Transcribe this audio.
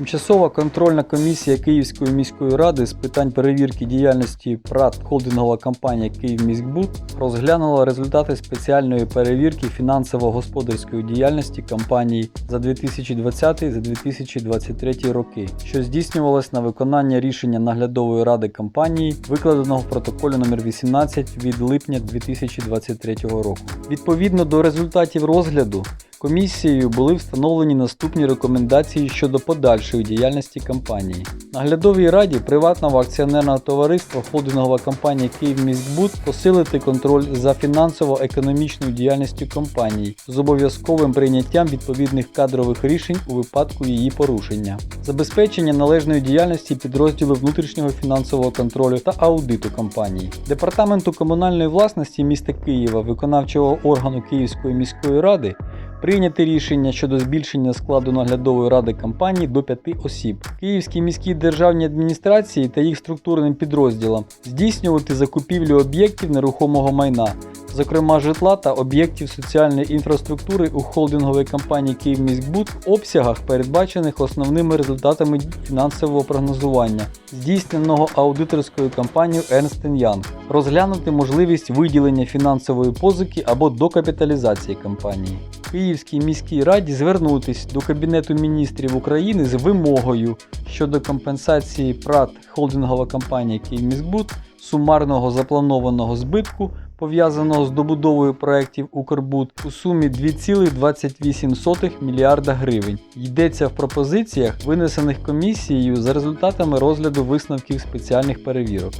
Тимчасова контрольна комісія Київської міської ради з питань перевірки діяльності ПРАТ холдингова компанія Київміськбуд розглянула результати спеціальної перевірки фінансово-господарської діяльності компанії за 2020-2023 роки, що здійснювалось на виконання рішення наглядової ради компанії, викладеного в протоколі номер 18 від липня 2023 року. Відповідно до результатів розгляду, Комісією були встановлені наступні рекомендації щодо подальшої діяльності компанії. Наглядовій раді приватного акціонерного товариства холдингова компанія «Київміськбуд» посилити контроль за фінансово-економічною діяльністю компанії з обов'язковим прийняттям відповідних кадрових рішень у випадку її порушення, забезпечення належної діяльності підрозділу внутрішнього фінансового контролю та аудиту компанії, департаменту комунальної власності міста Києва, виконавчого органу Київської міської ради прийняти рішення щодо збільшення складу наглядової ради компанії до 5 осіб. Київській міській державній адміністрації та їх структурним підрозділам здійснювати закупівлю об'єктів нерухомого майна, зокрема житла та об'єктів соціальної інфраструктури у холдинговій компанії «Київміськбуд» в обсягах, передбачених основними результатами фінансового прогнозування, здійсненого аудиторською компанією Ernst Young, розглянути можливість виділення фінансової позики або докапіталізації компанії. Київській міській раді звернутись до Кабінету міністрів України з вимогою щодо компенсації ПРАТ холдингова компанія «Київміськбуд» сумарного запланованого збитку, пов'язаного з добудовою проєктів Укрбуд у сумі 2,28 мільярда гривень. Йдеться в пропозиціях, винесених комісією за результатами розгляду висновків спеціальних перевірок.